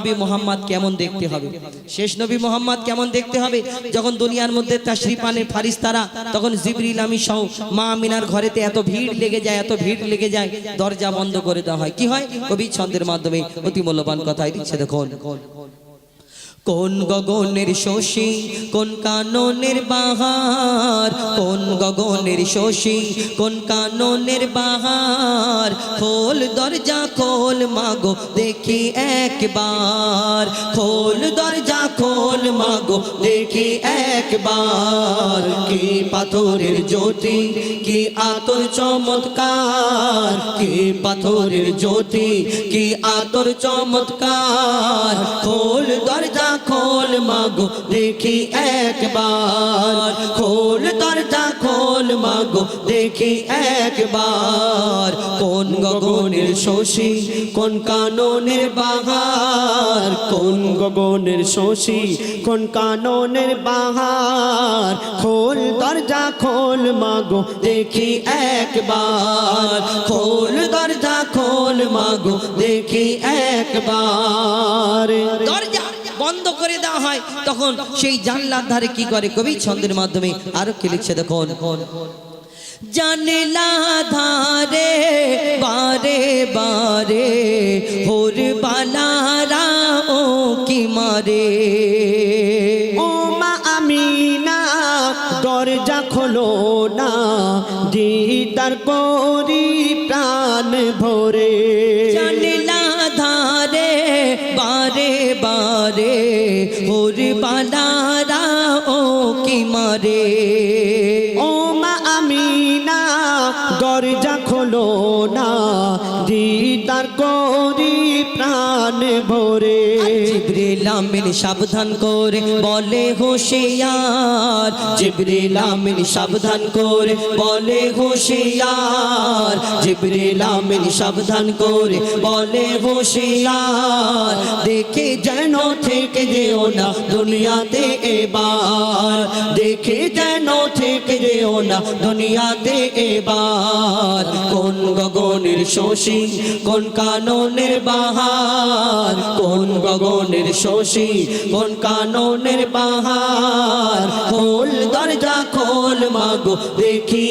নবী মোহাম্মদ কেমন দেখতে হবে? শেষ নবী মোহাম্মদ কেমন দেখতে হবে? যখন দুনিয়ার মধ্যে তাশরিফানের ফারিস্তারা, তখন জিবরিল আমি সহ মা আমিনার ঘরেতে এত ভিড় লেগে যায়, এত ভিড় লেগে যায়, দরজা বন্ধ করে দেওয়া হয়। কি হয়? কবি ছন্দের মাধ্যমে অতি মূল্যবান কথাই দিচ্ছে দেখুন। কোন গগনের শশী, কোন কাননের বাহার? কোন গগনের শশী, কোন কাননের বাহার? খোল দরজা, খোল মাগো, দেখি একবার। খোল দরজা, খোল মাগো, দেখি একবার। কি পাথরের জ্যোতি, কি আতর চমৎকার? কি পাথরের জ্যোতি, কি আতর চমৎকার? খোল দরজা খোল মাগো, দেখি একবার। খোল দরজা খোল মাগো, দেখি একবার। কোন গগনের শশী, কোন কাননের বাহার? কোন গগনের শশী, কোন কাননের বাহার? খোল দরজা খোল মাগো, দেখি একবার। খোল দরজা খোল মাগো, দেখি একবার। দরজা করে দেওয়া হয় তখন সেই জানলার ধারে কি করে কবি ছন্দের মাধ্যমে আরও কি লিখছে দেখুন। জানলা ধারে বারে বারে হোর বালারা ও কি মারে। ও মা আমিনা দরজা খোলো না দিদার করি প্রাণ ভরে। জানলা ধারে বারে বারে বালারা ও কি মারে? ও মা আমিনা দরজা খোলো না দিদার করি প্রাণ ভরে। জিবরিল আমিন সাবধান করে বলে হুঁশিয়ার। জিবরিল সাবধান করে বলে হুঁশিয়ার। জিবরিল সাবধান করে বলে হুঁশিয়ার। দেখে যেন থেকে যেও না দুনিয়াতে এবার। দেখে যেন থেকে যেও না দুনিয়াতে এবার। কোন গগনের শশী, কোন কাননের বাহার, কোন গগনের শশী, কোন কাননের বাহার খোল দরজা খোল মাগো, দেখি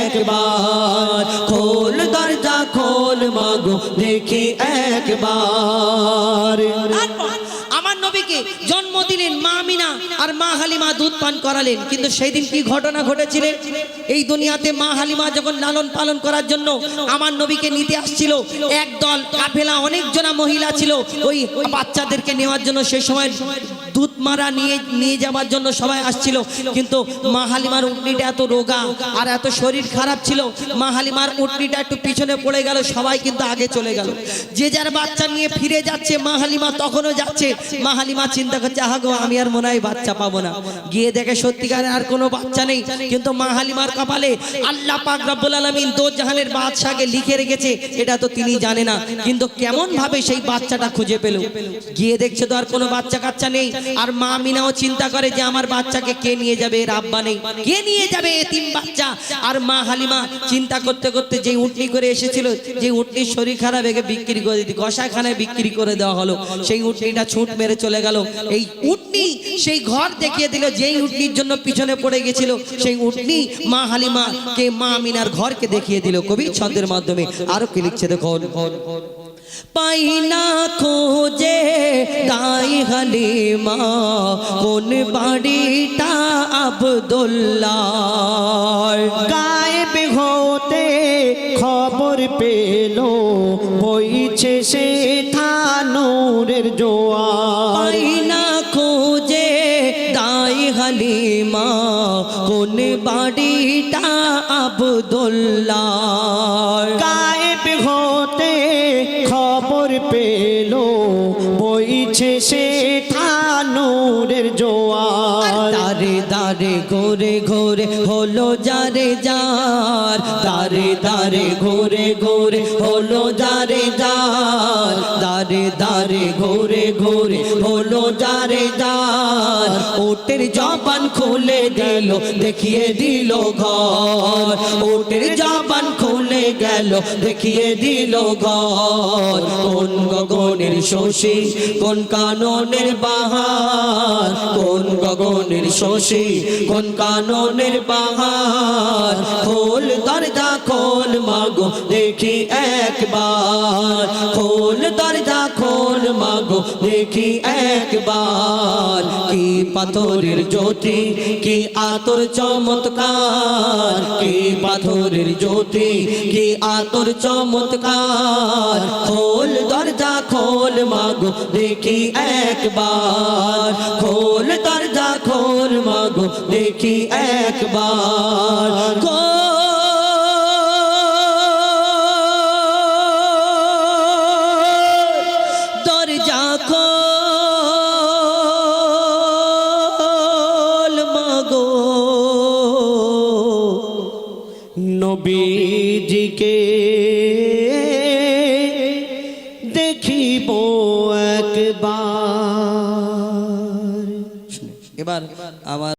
একবার। খোল দরজা খোল মাগো, দেখি একবার। নবীকে জন্ম দিলেন মা মিনা আর মা হালিমা দুধ পান করালেন। কিন্তু সেই দিন কি ঘটনা ঘটেছিলেন এই দুনিয়াতে মা হালিমা যখন লালন পালন করার জন্য আমার নবীকে নিতে আসছিল একদল কাফেলা অনেক জনা মহিলা ছিল, ওই বাচ্চাদেরকে নেওয়ার জন্য সেই সময় দুধ মারা নিয়ে নিয়ে যাওয়ার জন্য সবাই আসছিল। কিন্তু মা হালিমার উটনিটা এত রোগা আর এত শরীর খারাপ ছিল, মা হালিমার উটনিটা একটু পিছনে পড়ে গেল, সবাই কিন্তু আগে চলে গেল। যে যার বাচ্চা নিয়ে ফিরে যাচ্ছে, মা হালিমা তখনও যাচ্ছে। মা হালিমা চিন্তা করছে, আহা গো, আমি আর মনে হয় বাচ্চা পাবো না। গিয়ে দেখে সত্যিকারে আর কোনো বাচ্চা নেই। কিন্তু মা হালিমার কপালে আল্লাহ পাক রব্বুল আলামিন দো জাহানের বাদশাকে লিখে রেখেছে, এটা তো তিনি জানে না। কিন্তু কেমন ভাবে সেই বাচ্চাটা খুঁজে পেল? গিয়ে দেখছে তো আর কোনো বাচ্চা কাচ্চা নেই। আর মা মিনাও চিন্তা করে যে আমার বাচ্চাকে কে নিয়ে যাবে? এর আব্বা নেই। কে নিয়ে যাবে এতিম বাচ্চা? আর মা হালিমা চিন্তা করতে করতে যে উটনি করে এসেছিল যে উটনির শরীর খারাপ একে বিক্রি করে দিতে কষাখানায় বিক্রি করে দেওয়া হলো। সেই উটনিটা ছুট মেরে চলে গেল। এই উটনি সেই ঘর দেখিয়ে দিল, যেই উটনির জন্য পিছনে পড়ে গেছিল, সেই উটনি মা হালিমা কে মা মিনার ঘরকে দেখিয়ে দিল কবি ছন্দের মাধ্যমে। আরও কি লিখছে দেখুন। পাই না খোঁজে তাই হালিমা কোন বাড়িটা আবদুল্লাহ গায়েব হতে খবর পেল বইছে সে থানুরের জোয়ার। পাই না খোঁজে তাই হালিমা কোন বাড়িটা আবদুল্লাহ গায়েব হতে খবর পেল বইছে সে থানুরের জোয়ার। দারে দারে ঘোরে ঘোরে হলো যারে যার। দারে দারে ঘোরে ঘোরে হলো যারে যার। দারে দারে ঘোরে ঘোরে হলো যারে যার। ওটের জবান খুলে দিল, দেখিয়ে দিল ঘর। ওটের জবান খুলে গেল, দেখিয়ে দিল ঘর। কোন গগনের শশী, কোন কাননের বাহার। কোন গগনের শশী কোন কাননের বাহার? খোল দরজা খোল মাগো দেখি একবার। খোল দরজা খোল মাগো, দেখি একবার। কি পাথরের জ্যোতি, কি আতর চমৎকার। কি পাথরের জ্যোতি, কি আতর চমৎকার। খোল দরজা খোল মাগো, দেখি একবার। খোল দরজা খোল মাগো, দেখি একবার। খোল নবীজিকে দেখিব একবার এবার আমার